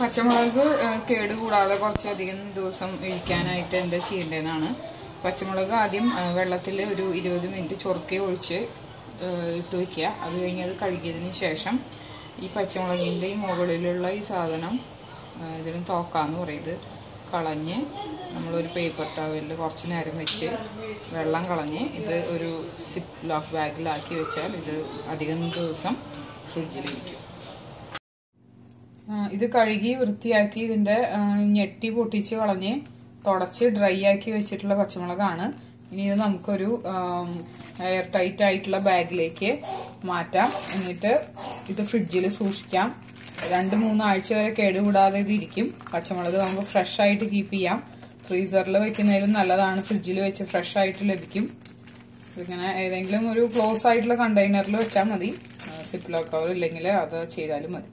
പച്ചമുളക് കേടുകൂടാതെ കേട് കൂടാതെ കുറച്ചധികം ദിവസം ഇരിക്കാനായിട്ട് എന്താ ചെയ്യേണ്ടതെന്നാണ്. പച്ചമുളക് ആദ്യം വെള്ളത്തിൽ ഒരു ഇരുപത് മിനിറ്റ് ചൊറുക്കി ഒഴിച്ച് ഇട്ട് വയ്ക്കുക അത് കഴിഞ്ഞ് അത് കഴുകിയതിന് ശേഷം ഈ പച്ചമുളകിന്റെ ഈ മുകളിലുള്ള ഈ സാധനം ഇതിന് തോക്കാന്ന് പറയുന്നത് കളഞ്ഞ് നമ്മളൊരു പേപ്പർ ടവലിൽ കുറച്ച് നേരം വെച്ച് വെള്ളം കളഞ്ഞ് ഇത് ഒരു സിപ്പ് ലോക്ക് ബാഗിലാക്കി വെച്ചാൽ ഇത് അധികം ദിവസം ഫ്രിഡ്ജിലിരിക്കും ഇത് കഴുകി വൃത്തിയാക്കി ഇതിന്റെ ഞെട്ടി പൊട്ടിച്ച് കളഞ്ഞ് തുടച്ച് ഡ്രൈ ആക്കി വെച്ചിട്ടുള്ള പച്ചമുളകാണ്. ഇനി ഇത് നമുക്കൊരു എയർ ടൈറ്റ് ആയിട്ടുള്ള ബാഗിലേക്ക് മാറ്റാം. എന്നിട്ട് ഇത് ഫ്രിഡ്ജിൽ സൂക്ഷിക്കാം. രണ്ട് മൂന്നാഴ്ച വരെ കേടുകൂടാതെ ഇതിരിക്കും പച്ചമുളക് നമുക്ക് ഫ്രഷ് ആയിട്ട് കീപ്പ് ചെയ്യാം. ഫ്രീസറിൽ വെക്കുന്നതിലും നല്ലതാണ്. ഫ്രിഡ്ജിൽ വെച്ച് ഫ്രഷ് ആയിട്ട് ലഭിക്കും. ഇങ്ങനെ ഏതെങ്കിലും ഒരു ക്ലോസ് ആയിട്ടുള്ള കണ്ടെയ്നറിൽ വെച്ചാൽ മതി. സിപ്പ് ലോക്ക് കവർ ഇല്ലെങ്കിൽ അത് ചെയ്താലും മതി.